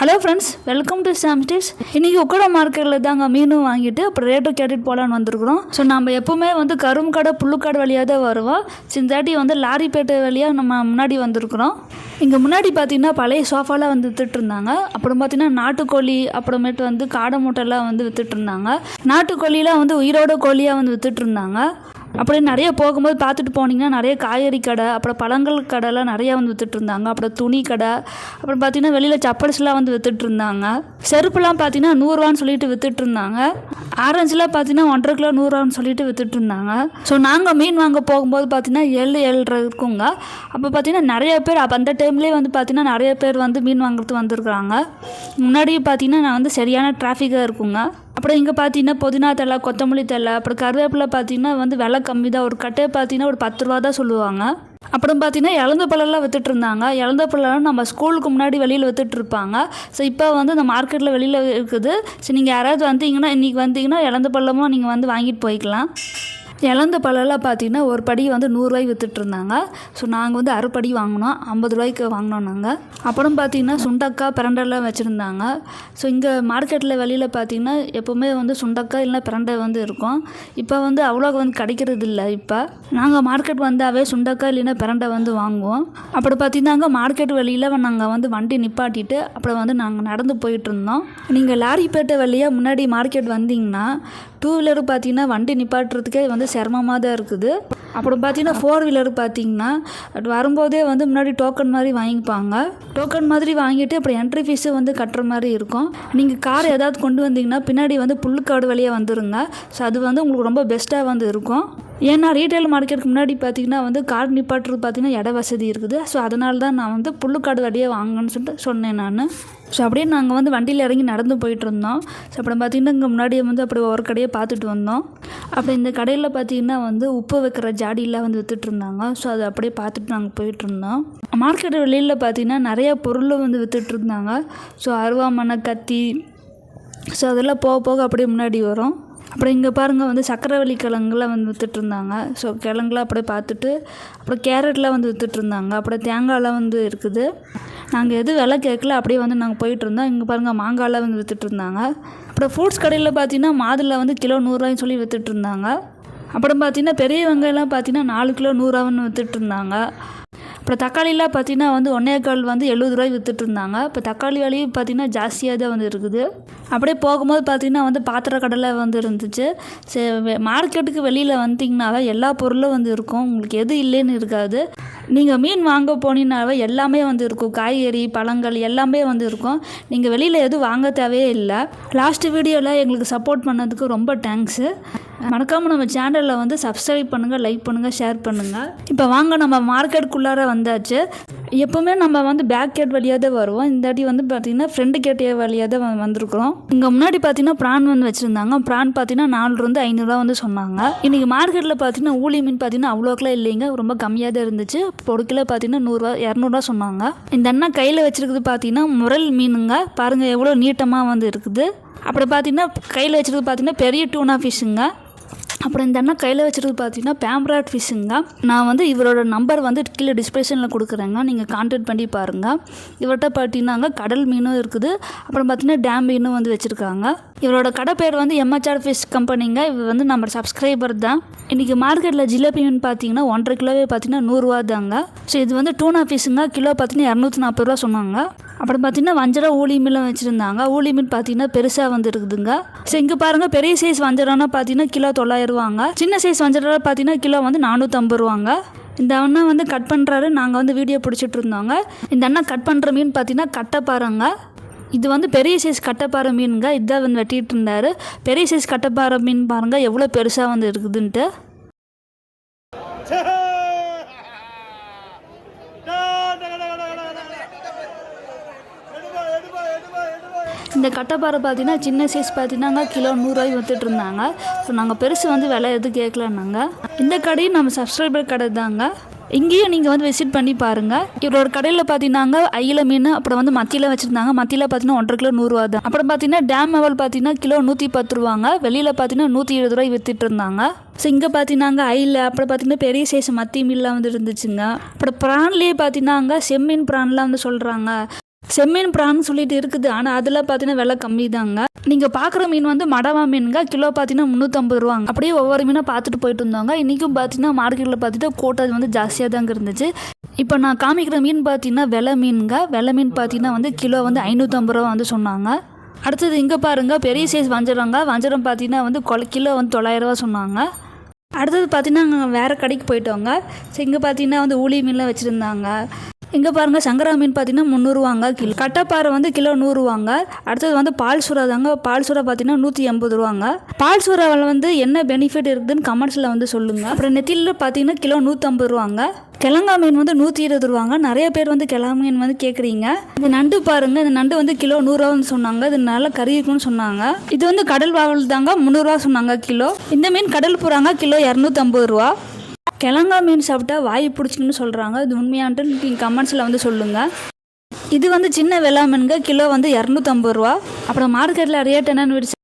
Hello friends welcome to சாம்ஸ்டேஸ் இன்றைக்கி உக்கட மார்க்கெட்டில் தாங்க மீனும் வாங்கிட்டு அப்புறம் ரேட்டும் கேட்டுட்டு போகலான்னு வந்திருக்கிறோம். ஸோ நம்ம எப்போவுமே வந்து கரும் புல்லுக்காடு வழியாக தான் வருவோம். சிந்தாட்டி வந்து லாரிப்பேட்டை வழியாக நம்ம முன்னாடி வந்திருக்கிறோம். இங்கே முன்னாடி பார்த்தீங்கன்னா பழைய சோஃபாலாம் வந்து விற்றுட்ருந்தாங்க அப்புறம் பார்த்தீங்கன்னா நாட்டுக்கோழி அப்புறமேட்டு வந்து காடை மூட்டைலாம் வந்து விற்றுட்டுருந்தாங்க நாட்டுக்கோழிலாம் வந்து உயிரோட கோழியாக வந்து விற்றுட்ருந்தாங்க அப்படின்னு அப்படியே நிறைய போகும்போது பார்த்துட்டு போனீங்கன்னா நிறைய காய்கறி கடை அப்புறம் பழங்கள் கடைலாம் நிறையா வந்து வித்துட்டு இருந்தாங்க. அப்புறம் துணி கடை அப்புறம் பார்த்தீங்கன்னா வெளியில் சப்பல்ஸ்லாம் வந்து வித்துட்டு இருந்தாங்க. செருப்புலாம் பார்த்தீங்கன்னா நூறுரூவான்னு சொல்லிட்டு வித்துட்டு இருந்தாங்க. ஆரஞ்சுலாம் பார்த்தீங்கன்னா ஒன்றரை கிலோ நூறுரூவான்னு சொல்லிட்டு வித்துட்டு இருந்தாங்க. ஸோ நாங்கள் மீன் வாங்க போகும்போது பார்த்தீங்கன்னா ஏழு ஏழரை இருக்குங்க. அப்போ பார்த்தீங்கன்னா நிறைய பேர் அப்போ அந்த டைம்லேயே வந்து பார்த்தீங்கன்னா நிறைய பேர் வந்து மீன் வாங்குறது வந்திருக்காங்க முன்னாடியே பார்த்தீங்கன்னா நான் வந்து சரியான டிராஃபிக்காக இருக்குங்க. அப்புறம் இங்கே பார்த்தீங்கன்னா புதினா தழை கொத்தமல்லி தழை அப்புறம் கருவேப்பிலை பார்த்தீங்கன்னா வந்து விலை கம்மி தான். ஒரு கட்டையை பார்த்தீங்கன்னா ஒரு பத்து ரூபா தான் சொல்லுவாங்க. அப்புறம் பார்த்தீங்கன்னா இழந்த பழம்லாம் வித்துட்டு இருந்தாங்க. இழந்த பழம்லாம் நம்ம ஸ்கூலுக்கு முன்னாடி வெளியில் வித்துட்டு இருப்பாங்க. ஸோ இப்போ வந்து இந்த மார்க்கெட்டில் வெளியில் இருக்குது. ஸோ நீங்கள் யாராவது வந்தீங்கன்னா இன்றைக்கி வந்தீங்கன்னா இழந்த பழமும் நீங்கள் வந்து வாங்கிட்டு போய்க்கலாம். இழந்த பழம்லாம் பார்த்தீங்கன்னா ஒரு படி வந்து நூறுரூவாய்க்கு விற்றுட்ருந்தாங்க ஸோ நாங்கள் வந்து அரைப்படி வாங்கினோம். ஐம்பது ரூபாய்க்கு வாங்கினோம் நாங்கள் அப்புறம் பார்த்தீங்கன்னா சுண்டக்காய் பிரண்டெல்லாம் வச்சுருந்தாங்க. ஸோ இங்கே மார்க்கெட்டில் வெளியில் பார்த்தீங்கன்னா எப்போவுமே வந்து சுண்டக்காய் இல்லைன்னா பிரண்டை வந்து இருக்கும். இப்போ வந்து அவ்வளோ வந்து கிடைக்கிறது இல்லை இப்போ. நாங்கள் மார்க்கெட் வந்தாவே சுண்டக்காய் இல்லைன்னா பிரண்டை வந்து வாங்குவோம். அப்புறம் பார்த்திங்கன்னா மார்க்கெட் வெளியில் நாங்கள் வந்து வண்டி நிப்பாட்டிட்டு அப்புறம் வந்து நாங்கள் நடந்து போயிட்டு இருந்தோம் நீங்கள் லாரிப்பேட்டை வழியாக முன்னாடி மார்க்கெட் வந்தீங்கன்னா டூ வீலர் பார்த்தீங்கன்னா வண்டி நிப்பாட்டுறதுக்கே வந்து சிரமமாக தான் இருக்குது. அப்புறம் பார்த்தீங்கன்னா ஃபோர் வீலர் பார்த்தீங்கன்னா வரும்போதே வந்து முன்னாடி டோக்கன் மாதிரி வாங்கிப்பாங்க. டோக்கன் மாதிரி வாங்கிட்டு அப்புறம் என்ட்ரி ஃபீஸு வந்து கட்டுற மாதிரி இருக்கும். நீங்கள் கார் ஏதாவது கொண்டு வந்தீங்கன்னா பின்னாடி வந்து புல்லுக்காடு வழியாக வந்துருங்க. ஸோ அது வந்து உங்களுக்கு ரொம்ப பெஸ்ட்டாக வந்து இருக்கும். ஏன்னா ரீட்டைல் மார்க்கெட்டுக்கு முன்னாடி பார்த்தீங்கன்னா வந்து கார் நிப்பாட்டுறது பார்த்தீங்கன்னா இட வசதி இருக்குது. ஸோ அதனால தான் நான் வந்து புல்லுக்காடு வழியாக வாங்கன்னு சொல்லிட்டு சொன்னேன் நான். ஸோ அப்படியே நாங்கள் வந்து வண்டியில் இறங்கி நடந்து போயிட்டு இருந்தோம். ஸோ அப்புறம் பார்த்தீங்கன்னா இங்கே முன்னாடியே வந்து அப்படி ஒரு கடையை பார்த்துட்டு வந்தோம். அப்புறம் இந்த கடையில் பார்த்தீங்கன்னா வந்து உப்பு வைக்கிற ஜாடியெலாம் வந்து வித்துட்டு இருந்தாங்க. ஸோ அதை அப்படியே பார்த்துட்டு நாங்கள் போயிட்டு இருந்தோம். மார்க்கெட் வெளியில் பார்த்தீங்கன்னா நிறைய பொருள் வந்து வித்துட்டு இருந்தாங்க. ஸோ அருவாமனை கத்தி. ஸோ அதெல்லாம் போக போக அப்படியே முன்னாடி வரும். அப்புறம் இங்கே பாருங்கள் வந்து சக்கரவள்ளி கிழங்குலாம் வந்து வித்துட்டு இருந்தாங்க ஸோ கிழங்குலாம் அப்படியே பார்த்துட்டு அப்புறம் கேரட்லாம் வந்து வித்துட்டு இருந்தாங்க அப்புறம் தேங்காய்லாம் வந்து இருக்குது. நாங்கள் எது விலை கேட்கல அப்படியே வந்து நாங்கள் போயிட்டு இருந்தோம். இங்கே பாருங்கள் மாங்காய்லாம் வந்து வித்துட்டு இருந்தாங்க அப்புறம் ஃப்ரூட்ஸ் கடையில் பார்த்தீங்கன்னா மாதுளை வந்து கிலோ நூறுரூவாய்ன்னு சொல்லி வித்துட்டு இருந்தாங்க அப்புறம் பார்த்தீங்கன்னா பெரிய வெங்காயம்லாம் பார்த்தீங்கன்னா நாலு கிலோ நூறுரூவான்னு வித்துட்டு இருந்தாங்க அப்புறம் தக்காளிலாம் பார்த்தீங்கன்னா வந்து ஒன்னேகால் வந்து எழுபது ரூபாய்க்கு வித்துட்டு இருந்தாங்க இப்போ தக்காளி விலையும் பார்த்தீங்கன்னா ஜாஸ்தியாக தான் வந்து இருக்குது அப்படியே போகும்போது பார்த்தீங்கன்னா வந்து பாத்திர கடலை வந்து இருந்துச்சு. சரி மார்க்கெட்டுக்கு வெளியில் வந்தீங்கன்னாவே எல்லா பொருளும் வந்து இருக்கும். உங்களுக்கு எது இல்லைன்னு இருக்காது. நீங்கள் மீன் வாங்க போனீங்கனாவே எல்லாமே வந்து இருக்கும். காய்கறி பழங்கள் எல்லாமே வந்து இருக்கும். நீங்கள் வெளியில் எதுவும் வாங்க தேவையே இல்லை. லாஸ்ட் வீடியோவில் எங்களுக்கு சப்போர்ட் பண்ணதுக்கு ரொம்ப தேங்க்ஸு. மறக்காமல் நம்ம சேனலில் வந்து சப்ஸ்கிரைப் பண்ணுங்கள் லைக் பண்ணுங்கள் ஷேர் பண்ணுங்கள் இப்போ வாங்க நம்ம மார்க்கெட்டுக்குள்ளார வந்தாச்சு. எப்போவுமே நம்ம வந்து பேக் கேட் வழியாக தான் வருவோம். இந்த வாட்டி வந்து பார்த்திங்கன்னா ஃப்ரண்ட் கேட் வழியாக தான் வந்திருக்கிறோம். இங்கே முன்னாடி பார்த்தீங்கன்னா ப்ரான் வந்து வச்சுருந்தாங்க. ப்ரான் பார்த்தீங்கன்னா நாலுலேருந்து ஐநூறுரூவா வந்து சொன்னாங்க. இன்றைக்கி மார்க்கெட்டில் பார்த்தீங்கன்னா ஊழி மீன் பார்த்தீங்கன்னா அவ்வளோக்கெல்லாம் இல்லைங்க. ரொம்ப கம்மியாக தான் இருந்துச்சு. இப்போ ஒரு கிலோ பார்த்தீங்கன்னா நூறுரூவா இரநூறுவா சொன்னாங்க. இந்த அண்ணா கையில் வச்சுருக்குது பார்த்தீங்கன்னா முரல் மீனுங்க. பாருங்கள் எவ்வளோ நீட்டமாக வந்து இருக்குது. அப்புறம் பார்த்தீங்கன்னா கையில் வச்சுருக்குது பார்த்தீங்கன்னா பெரிய டூனா ஃபிஷ்ஷுங்க அப்புறம் இந்த அண்ணா கையில் வச்சுருக்கிறது பார்த்தீங்கன்னா பேம்ராட் ஃபிஷ்ஷுங்க நான் வந்து இவரோட நம்பர் வந்து கீழே டிஸ்கிரிப்ஷனில் கொடுக்குறேங்க. நீங்கள் கான்டாக்ட் பண்ணி பாருங்கள் இவர்கிட்ட பார்த்தீங்கன்னாங்க கடல் மீனும் இருக்குது. அப்புறம் பார்த்தீங்கன்னா டேம் மீனும் வந்து வச்சுருக்காங்க. இவரோட கடை பேர் வந்து எம்ஹெச்ஆர் ஃபிஷ் கம்பெனிங்க இவர் வந்து நம்ம சப்ஸ்கிரைபர் தான். இன்றைக்கி மார்க்கெட்டில் ஜிலேபி மீன் பார்த்தீங்கன்னா ஒன்றரை கிலோவே பார்த்தீங்கன்னா நூறுரூவா தாங்க. ஸோ இது வந்து டூனா ஃபிஷ்ஷுங்க கிலோ பார்த்தீங்கன்னா இரநூத்தி நாற்பது ரூபா சொன்னாங்க. அப்புறம் பார்த்தீங்கன்னா வஞ்சரம் ஊழி மீனும் வச்சுருந்தாங்க. ஊழி மீன் பார்த்தீங்கன்னா பெருசாக வந்துருக்குதுங்க. ஸோ இங்கே பாருங்கள் பெரிய சைஸ் வஞ்சரம்னா பார்த்தீங்கன்னா கிலோ தொள்ளாயிரம் ரூபாங்க. சின்ன சைஸ் வஞ்சரம் பார்த்தீங்கன்னா கிலோ வந்து நானூற்றம்பது ரூபாங்க. இந்த அண்ணா வந்து கட் பண்ணுறாரு நாங்கள் வந்து வீடியோ பிடிச்சிட்டு இருந்தோங்க. இந்த அண்ணா கட் பண்ணுற மீன் பார்த்தீங்கன்னா கட்டைப்பாறைங்க. இது வந்து பெரிய சைஸ் கட்டைப்பாறை மீனுங்க. இதான் வந்து வெட்டிட்டு இருந்தாரு. பெரிய சைஸ் கட்டைப்பாறை மீன் பாருங்க எவ்வளோ பெருசாக வந்து இருக்குதுன்ட்டு. இந்த கட்டப்பாறை பார்த்தீங்கன்னா சின்ன சைஸ் பார்த்தீங்கன்னா கிலோ நூறுரூவாய்க்கு வித்துட்டு இருந்தாங்க ஸோ நாங்கள் பெருசு வந்து விலை எதுவும் கேட்கலன்னாங்க. இந்த கடையும் நம்ம சப்ஸ்கிரைபர் கடை தாங்க. இங்கேயும் நீங்கள் வந்து விசிட் பண்ணி பாருங்கள் இவரோட கடையில் பார்த்தீங்கன்னாங்க ஐயில மீன் அப்புறம் வந்து மத்தியில் வச்சுருந்தாங்க. மத்தியில் பார்த்தீங்கன்னா ஒன்றரை கிலோ நூறுரூவா தான். அப்புறம் பார்த்தீங்கன்னா டேம் அவல் பார்த்தீங்கன்னா கிலோ நூற்றி பத்து ரூபாங்க. வெளியில் பார்த்தீங்கன்னா நூற்றி இருபது ரூபாய் வித்துட்டு இருந்தாங்க ஸோ இங்கே பார்த்தீங்கன்னாங்க ஐயில் அப்புறம் பார்த்தீங்கன்னா பெரிய சைஸ் மத்தி மீன்லாம் வந்து இருந்துச்சுங்க. அப்புறம் ப்ரான்லேயே பார்த்தீங்கன்னாங்க செம்மீன் ப்ரான்லாம் வந்து சொல்கிறாங்க செம்மீன் பிரான் சொல்லிட்டு இருக்குது. ஆனால் அதில் பார்த்தீங்கன்னா விலை கம்மி தாங்க நீங்கள் பார்க்குற மீன் வந்து மடவா மீனுங்க. கிலோ பார்த்தீங்கன்னா முந்நூற்றம்பது ரூபாங்க. அப்படியே ஒவ்வொரு மீனாக பார்த்துட்டு போயிட்டு இருந்தாங்க இன்றைக்கும் பார்த்தீங்கன்னா மார்க்கெட்டில் பார்த்துட்டு கோட்டை வந்து ஜாஸ்தியாக தாங்க இருந்துச்சு. இப்போ நான் காமிக்கிற மீன் பார்த்தீங்கன்னா வெலை மீனுங்க. வெலை மீன் பார்த்தீங்கன்னா வந்து கிலோ வந்து ஐநூற்றம்பது ரூபா வந்து சொன்னாங்க. அடுத்தது இங்கே பாருங்க. பெரிய சைஸ் வஞ்சரங்க. வஞ்சரம் பார்த்தீங்கன்னா வந்து கொல கிலோ வந்து தொள்ளாயிரரூவா சொன்னாங்க. அடுத்தது பார்த்தீங்கன்னா நாங்கள் வேறு கடைக்கு போயிட்டோங்க. ஸோ இங்கே பார்த்தீங்கன்னா வந்து ஊளி மீன்லாம் வச்சுருந்தாங்க. இங்கே பாருங்கள் சங்கரா மீன் பார்த்தீங்கன்னா முந்நூறுவாங்க கிலோ. கட்டப்பாறை வந்து கிலோ நூறுவாங்க அடுத்தது வந்து பால் சுறா தாங்க பால் சுறா பார்த்தீங்கன்னா நூற்றி எண்பது ரூபாங்க. பால் சுறாவில் வந்து என்ன பெனிஃபிட் இருக்குதுன்னு கமெண்ட்ஸில் வந்து சொல்லுங்கள் அப்புறம் நெத்தியில் பார்த்தீங்கன்னா கிலோ நூற்றம்பது ரூபாங்க. கிழங்கா மீன் வந்து நூற்றி இருபது ரூபாங்க. நிறைய பேர் வந்து கிழங்கா மீன் வந்து கேட்குறீங்க இந்த நண்டு பாருங்கள் இந்த நண்டு வந்து கிலோ நூறுரூவான்னு சொன்னாங்க. இது நல்லா கறி இருக்குன்னு சொன்னாங்க. இது வந்து கடல் வாவல் தாங்க முந்நூறுரூவா சொன்னாங்க கிலோ. இந்த மீன் கடல் போகிறாங்க கிலோ இரநூத்தம்பது ரூபா. கிழங்கா மீன் சாப்பிட்டா வாய் பிடிச்சிங்கன்னு சொல்கிறாங்க இது உண்மையான்ட்டு நீங்கள் கமெண்ட்ஸில் வந்து சொல்லுங்கள் இது வந்து சின்ன வெள்ளா கிலோ வந்து இரநூத்தம்பது ரூபா. அப்புறம் மார்க்கெட்டில் ரேட் என்னன்னு